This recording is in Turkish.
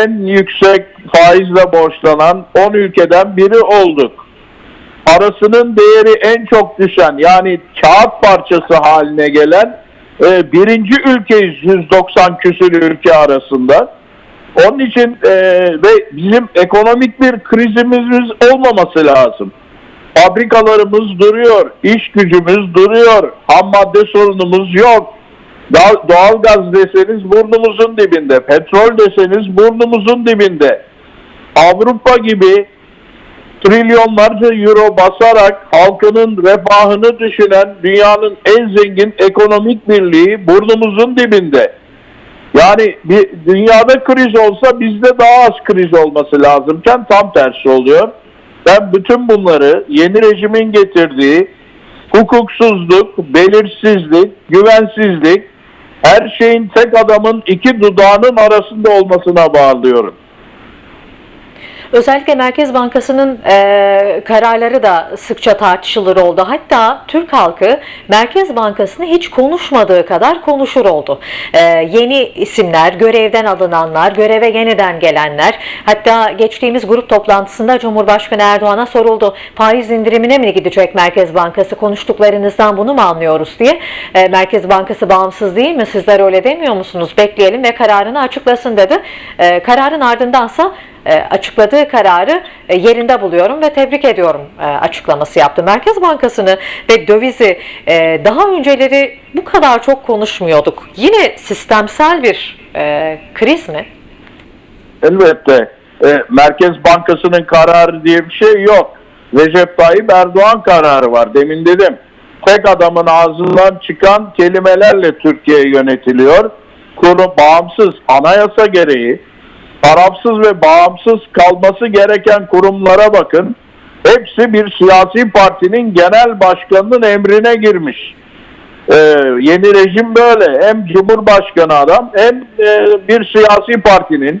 en yüksek faizle borçlanan 10 ülkeden biri olduk. Parasının değeri en çok düşen yani kağıt parçası haline gelen e, birinci ülkeyiz 190 küsür ülke arasında. Onun için e, ve bizim ekonomik bir krizimiz olmaması lazım. Fabrikalarımız duruyor, iş gücümüz duruyor, ham madde sorunumuz yok. Doğal, doğalgaz deseniz burnumuzun dibinde, petrol deseniz burnumuzun dibinde. Avrupa gibi trilyonlarca euro basarak halkının refahını düşünen dünyanın en zengin ekonomik birliği burnumuzun dibinde. Yani bir dünyada kriz olsa bizde daha az kriz olması lazımken tam tersi oluyor. Ben bütün bunları yeni rejimin getirdiği hukuksuzluk, belirsizlik, güvensizlik, her şeyin tek adamın iki dudağının arasında olmasına bağlıyorum. Özellikle Merkez Bankası'nın e, kararları da sıkça tartışılır oldu. Hatta Türk halkı Merkez Bankası'nı hiç konuşmadığı kadar konuşur oldu. E, yeni isimler, görevden alınanlar, göreve yeniden gelenler. Hatta geçtiğimiz grup toplantısında Cumhurbaşkanı Erdoğan'a soruldu. Faiz indirimine mi gidecek Merkez Bankası? Konuştuklarınızdan bunu mu anlıyoruz diye. E, Merkez Bankası bağımsız değil mi? Sizler öyle demiyor musunuz? Bekleyelim ve kararını açıklasın dedi. E, kararın ardındansa e, açıkladığı kararı e, yerinde buluyorum ve tebrik ediyorum e, açıklaması yaptı. Merkez Bankası'nı ve dövizi e, daha önceleri bu kadar çok konuşmuyorduk. Yine sistemsel bir kriz mi? Elbette Merkez Bankası'nın kararı diye bir şey yok. Recep Tayyip Erdoğan kararı var. Demin dedim. Tek adamın ağzından çıkan kelimelerle Türkiye yönetiliyor. Kurum bağımsız anayasa gereği tarafsız ve bağımsız kalması gereken kurumlara bakın. Hepsi bir siyasi partinin genel başkanının emrine girmiş. Ee, yeni rejim böyle. Hem Cumhurbaşkanı adam hem e, bir siyasi partinin